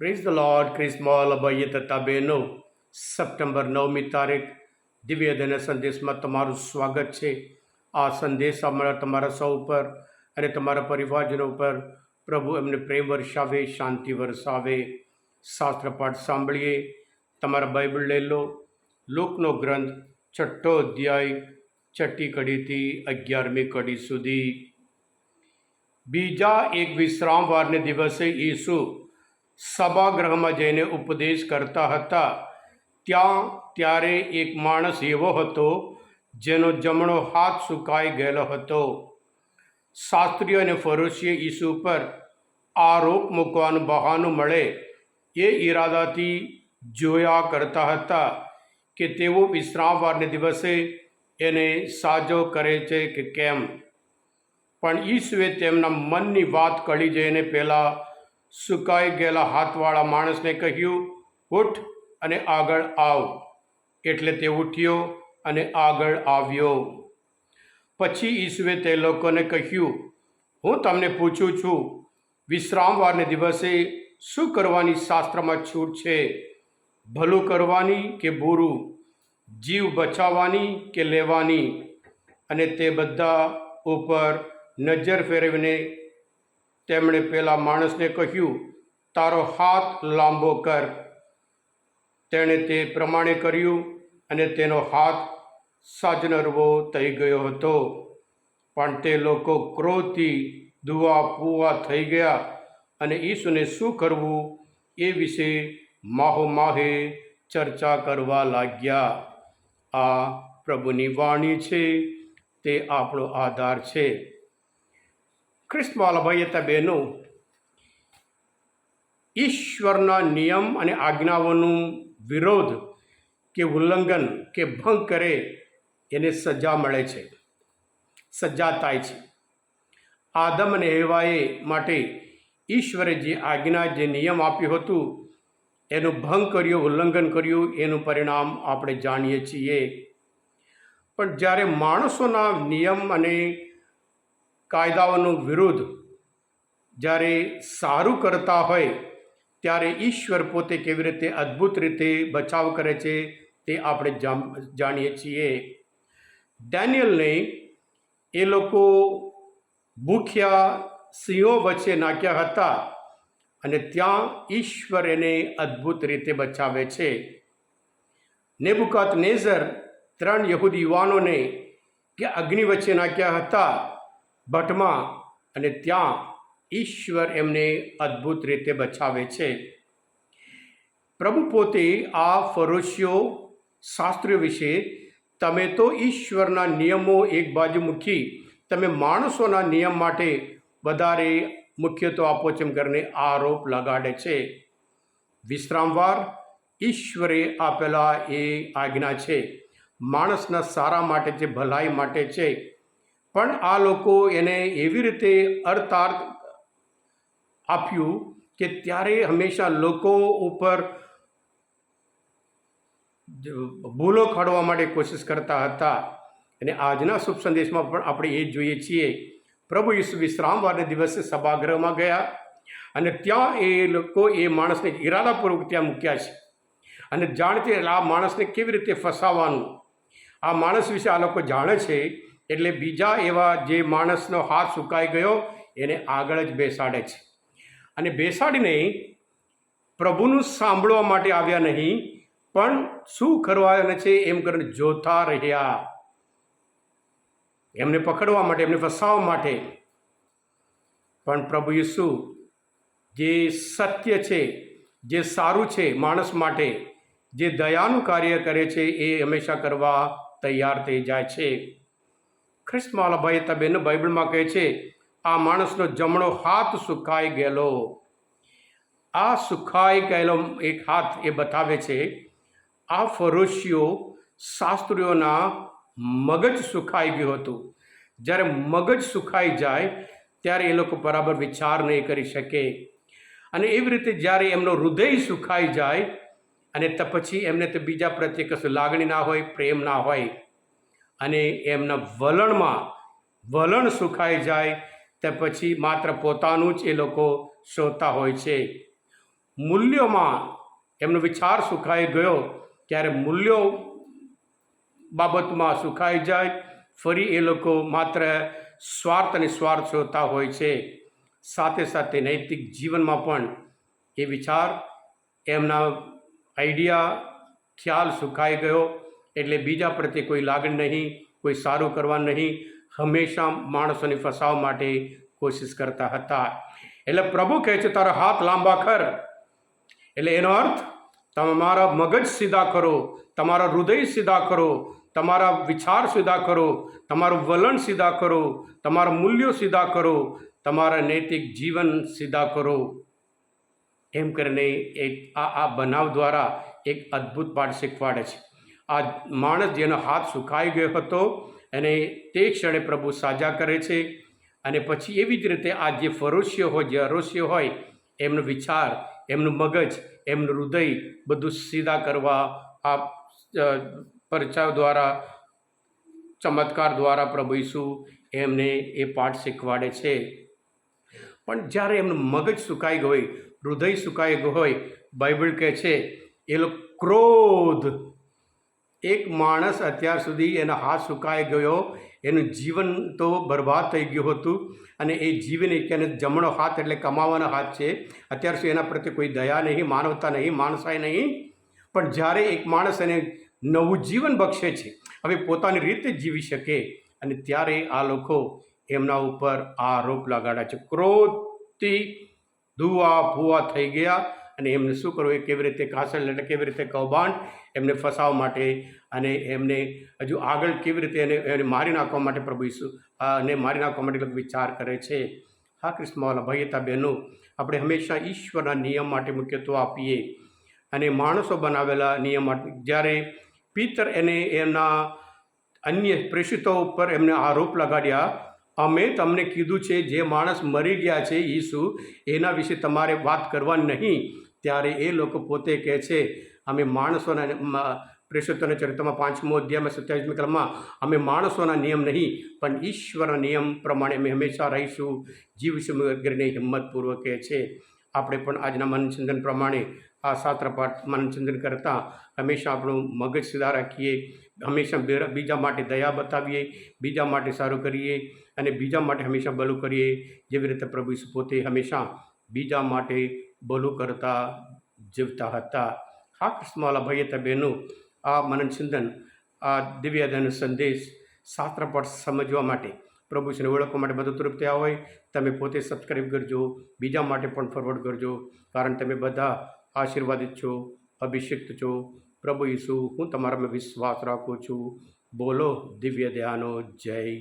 Praise the lord ક્રિસ્મોલ અભય તથા બહેનો સપ્ટેમ્બર નવમી તારીખ દિવ્ય દન સંદેશમાં તમારું સ્વાગત છે આ સંદેશ અમારા તમારા સૌ ઉપર અને તમારા પરિવારજનો ઉપર પ્રભુ એમને પ્રેમ વરસાવે શાંતિ વરસાવે શાસ્ત્રપાઠ સાંભળીએ તમારા બાઇબલ લઈ લો લોકનો ગ્રંથ છઠ્ઠો અધ્યાય છઠ્ઠી કડીથી અગિયારમી કડી સુધી બીજા એક વિશ્રામવારને દિવસે ઈસુ સભાગૃહમાં જઈને ઉપદેશ કરતા હતા. ત્યાં ત્યારે એક માણસ એવો હતો, જેનો જમણો હાથ સુકાઈ ગયેલો હતો. શાસ્ત્રીઓ અને ફરોશીએ ઈસુ પર આરોપ મૂકવાનું બહાનું મળે એ ઈરાદાથી જોયા કરતા હતા કે તેઓ વિશ્રામવારને દિવસે એને સાજો કરે છે કે કેમ. પણ ઈસુએ તેમના મનની વાત કળી જઈને પહેલાં સુકાઈ ગયેલા હાથવાળા માણસને કહ્યું, ઉઠ અને આગળ આવ. એટલે તે ઉઠ્યો અને આગળ આવ્યો. પછી ઈસુએ તે લોકોને કહ્યું, હું તમને પૂછું છું, વિશ્રામવારને દિવસે શું કરવાની શાસ્ત્રમાં છૂટ છે? ભલું કરવાની કે બુરું? જીવ બચાવવાની કે લેવાની? અને તે બધા ઉપર નજર ફેરવીને તેમણે પેલા માણસને કહ્યું, તારો હાથ લાંબો કર. તેણે તે પ્રમાણે કર્યું અને તેનો હાથ સાજનરવો થઈ ગયો હતો. પણ તે લોકો ક્રોધથી દુઆ પૂવા થઈ ગયા અને ઈસુને શું કરવું એ વિશે માહો માહે ચર્ચા કરવા લાગ્યા. આ પ્રભુની વાણી છે, તે આપણો આધાર છે. ખ્રિસ્તવાલા ભાઈ હતા બહેનો ઈશ્વરના નિયમ અને આજ્ઞાઓનું વિરોધ કે ઉલ્લંઘન કે ભંગ કરે એને સજા મળે છે. સજા થાય છે. આદમ અને હેવાએ માટે ઈશ્વરે જે આજ્ઞા, જે નિયમ આપ્યું હતું, એનું ભંગ કર્યું, ઉલ્લંઘન કર્યું, એનું પરિણામ આપણે જાણીએ છીએ. પણ જ્યારે માણસોના નિયમ અને કાયદાઓનું વિરુદ્ધ જ્યારે સારું કરતા હોય, ત્યારે ઈશ્વર પોતે કેવી રીતે અદ્ભુત રીતે બચાવ કરે છે તે આપણે જાણીએ છીએ. ડેનિયલને એ લોકો ભૂખ્યા સિંહો વચ્ચે નાખ્યા હતા અને ત્યાં ઈશ્વર એને અદ્ભુત રીતે બચાવે છે. નેબુકાત નેઝર ત્રણ યહૂદી યુવાનોને કે અગ્નિ વચ્ચે નાખ્યા હતા. ભટ્ટમાં અને ત્યાં ઈશ્વર એમને અદ્ભુત રીતે બચાવે છે. પ્રભુ પોતે આ ફરોશીઓ શાસ્ત્રીઓ વિશે, તમે તો ઈશ્વરના નિયમો એક બાજુ મૂકી, તમે માણસોના નિયમ માટે વધારે મુખ્યત્વ આપો છે એમ કરીને આરોપ લગાડે છે. વિશ્રામવાર ઈશ્વરે આપેલા એ આજ્ઞા છે, માણસના સારા માટે છે ભલાઈ માટે છે પણ આ લોકો એને એવી રીતે અર્થાર્થ આપ્યું કે ત્યારે હંમેશા લોકો ઉપર ભૂલો કાઢવા માટે કોશિશ કરતા હતા. અને આજના શુભ સંદેશમાં પણ આપણે એ જોઈએ છીએ. પ્રભુ ઈસુ વિશ્રામવારને દિવસે સભાગૃહમાં ગયા અને ત્યાં એ લોકો એ માણસને ઈરાદાપૂર્વક ત્યાં મૂક્યા છે. અને જાણતી આ માણસને કેવી રીતે ફસાવવાનું આ માણસ વિશે આ લોકો જાણે છે એટલે બીજા એવા જે માણસનો હાથ સુકાઈ ગયો, એને આગળ જ બેસાડે છે. અને બેસાડીને પ્રભુનું સાંભળવા માટે આવ્યા નહીં, પણ શું કરવાના છે એમ કરીને જોતા રહ્યા. એમને પકડવા માટે, એમને ફસાવવા માટે. પણ પ્રભુ યસુ જે સત્ય છે, જે સારું છે માણસ માટે, જે દયાનું કાર્ય કરે છે, એ હંમેશા કરવા તૈયાર થઈ જાય છે. ખ્રિસ્તમાલા ભાઈ તબેન બાઇબલમાં કહે છે, આ માણસનો જમણો હાથ સુકાઈ ગયેલો. આ સુખાઈ ગયેલો એક હાથ એ બતાવે છે, આ ફરોશીઓ શાસ્ત્રીઓના મગજ સુખાઈ ગયું હતું. જ્યારે મગજ સુખાઈ જાય, ત્યારે એ લોકો બરાબર વિચાર નહીં કરી શકે. અને એવી રીતે જ્યારે એમનો હૃદય સુખાઈ જાય, અને તો પછી એમને તો બીજા પ્રત્યે કશું લાગણી ના હોય, પ્રેમ ના હોય અને એમના વલણમાં વલણ સુખાઈ જાય તે પછી માત્ર પોતાનું જ એ લોકો શોધતા હોય છે. મૂલ્યોમાં એમનો વિચાર સુખાઈ ગયો ત્યારે મૂલ્યો બાબતમાં સુખાઈ જાય, ફરી એ લોકો માત્ર સ્વાર્થ અને સ્વાર્થ શોધતા હોય છે. સાથે સાથે નૈતિક જીવનમાં પણ એ વિચાર, એમના આઈડિયા ખ્યાલ સુખાઈ ગયો એટલે બીજા પ્રત્યે કોઈ લાગણી નહીં, કોઈ સારું કરવા નહીં, હંમેશા માણસોને ફસાવવા માટે કોશિશ કરતા હતા. એટલે પ્રભુ કહે છે, તારા હાથ લાંબા કર. એટલે એનો અર્થ તમારા મગજ સીધા કરો, તમારા હૃદય સીધા કરો, તમારા વિચાર સીધા કરો, તમારું વલણ સીધા કરો, તમારા મૂલ્યો સીધા કરો, તમારા નૈતિક જીવન સીધા કરો. એમ કરીને એક આ આ બનાવ દ્વારા એક અદ્ભુત પાઠ શીખવાડે છે. આ માણસ જેનો હાથ સુકાઈ ગયો હતો અને તે ક્ષણે પ્રભુ સાજા કરે છે અને પછી એવી જ રીતે આ જે ફરોશીઓ હોય, જે અરોશીઓ હોય, એમનો વિચાર, એમનું મગજ, એમનું હૃદય બધું સીધા કરવા આ પરચાવ દ્વારા, ચમત્કાર દ્વારા પ્રભુ ઈસુ એમને એ પાઠ શીખવાડે છે. પણ જ્યારે એમનું મગજ સુકાઈ ગયું હોય, હૃદય સુકાઈ ગયું હોય, બાઇબલ કહે છે, એ લોકો ક્રોધ એક માણસ અત્યાર સુધી એનો હાથ સુકાઈ ગયો, એનું જીવન તો બરબાદ થઈ ગયું હતું અને એ જીવન એક એને જમણો હાથ એટલે કમાવાનો હાથ છે. અત્યાર સુધી એના પ્રત્યે કોઈ દયા નહીં, માનવતા નહીં માણસાય નહીં. પણ જ્યારે એક માણસ એને નવું જીવન બક્ષે છે, હવે પોતાની રીતે જીવી શકે અને ત્યારે આ લોકો એમના ઉપર આરોપ લગાડ્યા છે. ક્રોધથી ધુઆ ભૂવા થઈ ગયા. અને એમને શું કરવું, એ કેવી રીતે કાસળ એટલે કેવી રીતે કૌભાંડ, એમને ફસાવવા માટે અને એમને હજુ આગળ કેવી રીતે એને એને મારી નાખવા માટે પ્રભુ ઈસુ અને મારી નાખવા માટે વિચાર કરે છે. હા કૃષ્ણવાલા ભાઈ બહેનો, આપણે હંમેશા ઈશ્વરના નિયમ માટે મુખ્યત્વ આપીએ અને માણસો બનાવેલા નિયમ જ્યારે પિતર એને એમના અન્ય પ્રેષિતો ઉપર એમને આરોપ લગાડ્યા, અમે તમને કીધું છે, જે માણસ મરી ગયા છે ઈસુ, એના વિશે તમારે વાત કરવા નહીં. ત્યારે એ લોકો પોતે કહે છે, અમે માણસોના પ્રેષિતોના ચરિત્રમાં પાંચમો અધ્યાયમાં સત્યાવીસમી કલમમાં, અમે માણસોના નિયમ નહીં, પણ ઈશ્વરના નિયમ પ્રમાણે અમે હંમેશા રહીશું. જીવશું વગેરેને હિંમતપૂર્વક કહે છે. આપણે પણ આજના મનચંદન પ્રમાણે આ શાસ્ત્ર પાઠ મનચંદન કરતાં હંમેશા આપણું મગજ સીધા રાખીએ, હંમેશા બીજા માટે દયા બતાવીએ, બીજા માટે સારું કરીએ અને બીજા માટે હંમેશા ભલું કરીએ. જેવી રીતે પ્રભુ પોતે હંમેશા બીજા માટે ભલું કરતા, જીવતા હતા. હા કૃષ્ણવાલા ભાઈએ તબેનું આ આ મનનચિંતન આ દિવ્યાદાન સંદેશ શાસ્ત્ર પર સમજવા માટે, પ્રભુ શ્રીને ઓળખવા માટે મદદરૂપ થયા હોય, તમે પોતે સબસ્ક્રાઈબ કરજો, બીજા માટે પણ ફોરવર્ડ કરજો, કારણ તમે બધા આશીર્વાદિત છો, અભિષિક્ત છો. પ્રભુ ઈસુ, હું તમારામાં વિશ્વાસ રાખું છું. બોલો દિવ્ય ધ્યાનો જય